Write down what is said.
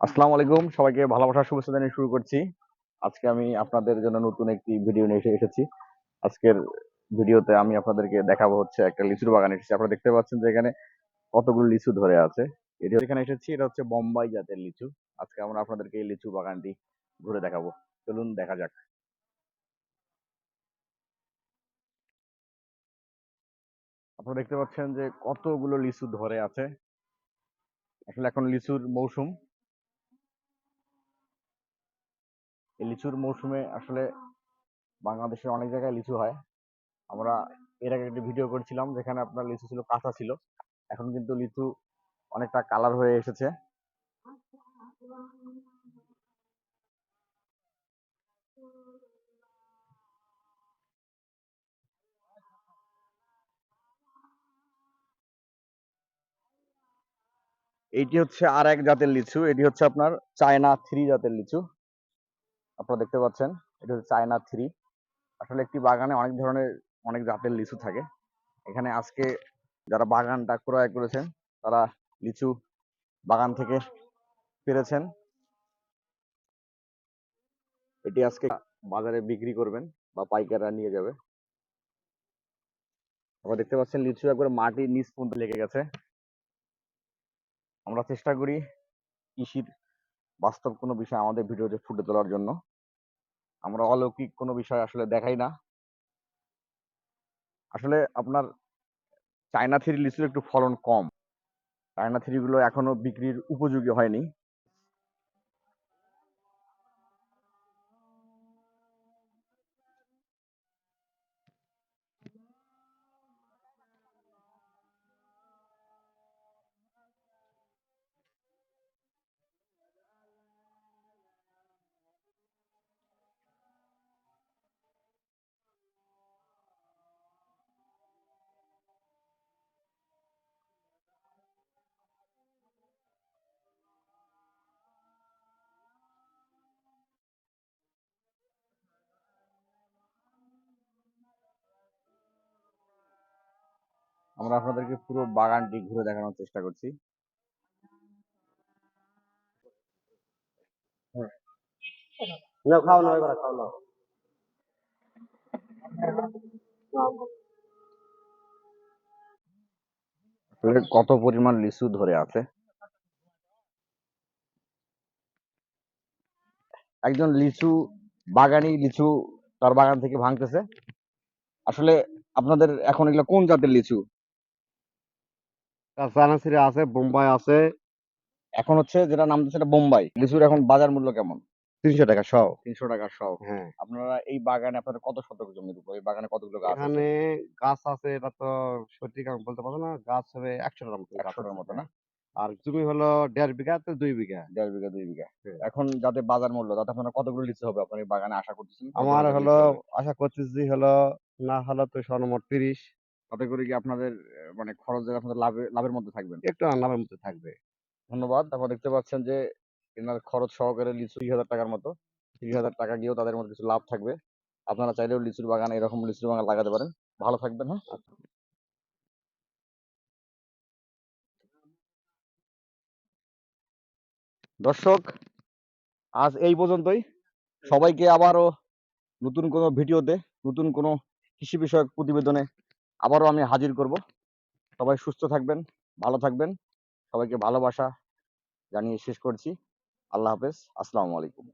আসসালামু আলাইকুম। সবাইকে ভালোবাসার শুভেচ্ছা জানিয়ে শুরু করছি। আজকে আমি আপনাদের জন্য নতুন একটি ভিডিও নিয়ে এসে এসেছি। আজকের ভিডিওতে আমি আপনাদেরকে দেখাবো হচ্ছে একটা লিচুর বাগান এসেছি। আপনারা দেখতে পাচ্ছেন যে এখানে কতগুলো লিচু ধরে আছে। এটি এখানে এসেছি, এটা হচ্ছে বোম্বাই জাতের লিচু। আজকে আমরা আপনাদেরকে এই লিচু বাগানটি ঘুরে দেখাবো। চলুন দেখা যাক। আপনারা দেখতে পাচ্ছেন যে কতগুলো লিচু ধরে আছে। আসলে এখন লিচুর মৌসুম। এই লিচুর মৌসুমে আসলে বাংলাদেশের অনেক জায়গায় লিচু হয়। আমরা এর আগে একটি ভিডিও করেছিলাম যেখানে আপনার লিচু ছিল, কাঁচা ছিল। এখন কিন্তু লিচু অনেকটা কালার হয়ে এসেছে। এইটি হচ্ছে আর এক জাতের লিচু, এটি হচ্ছে আপনার চায়না থ্রি জাতের লিচু। আপনারা দেখতে পাচ্ছেন, এটা হচ্ছে চায়না থ্রি। আসলে একটি বাগানে অনেক ধরনের, অনেক জাতের লিচু থাকে। এখানে আজকে যারা বাগানটা ক্রয় করেছেন, তারা লিচু বাগান থেকে পেরেছেন। এটি আজকে বাজারে বিক্রি করবেন বা পাইকাররা নিয়ে যাবে। আপনারা দেখতে পাচ্ছেন লিচু একবার মাটির নিচ পর্যন্ত লেগে গেছে। আমরা চেষ্টা করি কৃষির বাস্তব কোনো বিষয় আমাদের ভিডিওতে ফুটে তোলার জন্য। আমরা অলৌকিক কোনো বিষয় আসলে দেখাই না। আসলে আপনার চায়না থ্রি লিচুর একটু ফলন কম। চায়না থ্রিগুলো এখনও বিক্রির উপযোগী হয়নি। আমরা আপনাদেরকে পুরো বাগানটি ঘুরে দেখানোর চেষ্টা করছি। নাও খাও না এবার খাও না। কত পরিমাণ লিচু ধরে আছে। একজন লিচু বাগানি লিচু তার বাগান থেকে ভাঙতেছে। আসলে আপনাদের এখন এগুলো কোন জাতের লিচু? চানাচিরা আছে বোম্বাই আছে। এখন হচ্ছে যেটা নাম দিচ্ছে বোম্বাই। লিচুর এখন বাজার মূল্য কেমন? তিনশো টাকা সহ। তিনশো টাকা সহ। হ্যাঁ। আপনারা এই বাগানে আপনাদের কত শতক জমির উপর? এই বাগানে কতগুলো গাছ আছে? এখানে গাছ আছে এটা তো সঠিক আমি বলতে পারব না। গাছ হবে একশোটার মতো একশোটার মতো না? আর জমি হলো দেড় বিঘা তো দুই বিঘা। দেড় বিঘা দুই বিঘা। হ্যাঁ। এখন যাতে বাজার মূল্য তাতে আপনারা কতগুলো লিচু হবে? আপনার এই বাগানে আশা করতেছেন? আমার হলো? আশা করতেছি হলো না হলো তো সর্বমোট তিরিশ। তাতে করে কি আপনাদের মানে খরচ যাতে আপনাদের লাভে লাভের মধ্যে থাকবেন একটু আন্নামের মধ্যে থাকবে। ধন্যবাদ। আপনারা দেখতে পাচ্ছেন যে এনার খরচ সহকারে লিচু তিরিশ হাজার টাকার মতো। তিরিশ হাজার টাকা গিয়েও তাদের মধ্যে কিছু লাভ থাকবে। আপনারা চাইলেও লিচুর বাগান এরকম লিচুর বাগান লাগাতে পারেন। ভালো থাকবেন হ্যাঁ? দর্শক আজ এই পর্যন্তই। সবাইকে আবারও নতুন কোনো ভিডিওতে নতুন কোনো কৃষি বিষয়ক প্রতিবেদনে আবারও আমি হাজির করব। সবাই সুস্থ থাকবেন, ভালো থাকবেন। সবাইকে ভালোবাসা জানিয়ে শেষ করছি। আল্লাহ হাফেজ। আসসালামু আলাইকুম।